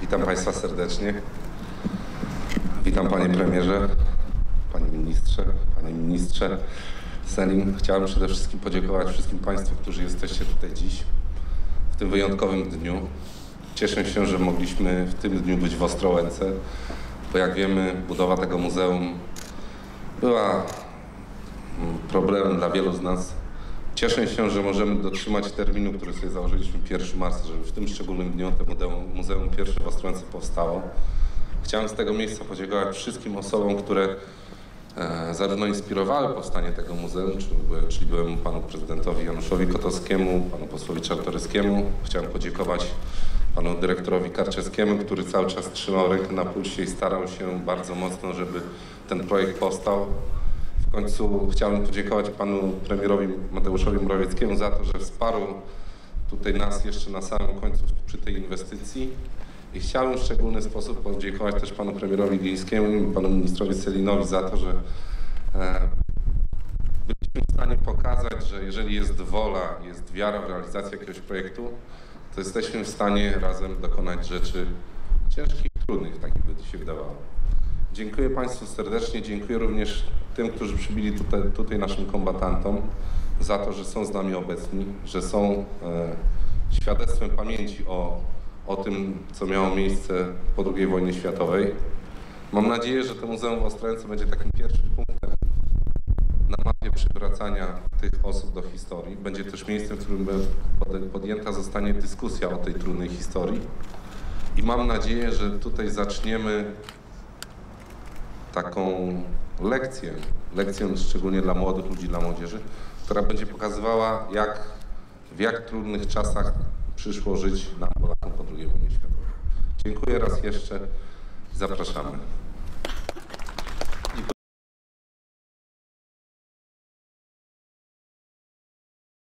Witam Państwa serdecznie. Witam Panie Premierze, Panie Ministrze, Panie Ministrze. Selim, chciałem przede wszystkim podziękować wszystkim Państwu, którzy jesteście tutaj dziś, w tym wyjątkowym dniu. Cieszę się, że mogliśmy w tym dniu być w Ostrołęce, bo jak wiemy, budowa tego muzeum była mm, problemem dla wielu z nas. Cieszę się, że możemy dotrzymać terminu, który sobie założyliśmy 1 marca, żeby w tym szczególnym dniu to muzeum, pierwsze w Ostrołęce powstało. Chciałem z tego miejsca podziękować wszystkim osobom, które e, zarówno inspirowały powstanie tego muzeum, czyli, byłem- czyli byłemu panu prezydentowi Januszowi Kotowskiemu, panu posłowi Czartoryskiemu. Chciałem podziękować panu dyrektorowi Karczewskiemu, który cały czas trzymał rękę na pulsie i starał się bardzo mocno, żeby ten projekt powstał. Końcu chciałbym podziękować panu premierowi Mateuszowi Morawieckiemu za to, że wsparł tutaj nas jeszcze na samym końcu przy tej inwestycji. I chciałbym w szczególny sposób podziękować też panu premierowi Glińskiemu i panu ministrowi Celinowi za to, że e, byliśmy w stanie pokazać, że jeżeli jest wola, jest wiara w realizację jakiegoś projektu, to jesteśmy w stanie razem dokonać rzeczy ciężkich, trudnych, tak jakby się wydawało. Dziękuję Państwu serdecznie, dziękuję również tym, którzy przybyli tutaj, tutaj naszym kombatantom za to, że są z nami obecni, że są e, świadectwem pamięci o, o tym, co miało miejsce po II wojnie światowej. Mam nadzieję, że to Muzeum w Ostrołęce będzie takim pierwszym punktem na mapie przywracania tych osób do historii. Będzie też miejscem, w którym podjęta zostanie dyskusja o tej trudnej historii. I mam nadzieję, że tutaj zaczniemy taką lekcję, lekcję szczególnie dla młodych ludzi, dla młodzieży, która będzie pokazywała, jak, w jak trudnych czasach przyszło żyć nam Polakom po II wojnie światowej. Dziękuję raz jeszcze. Zapraszamy.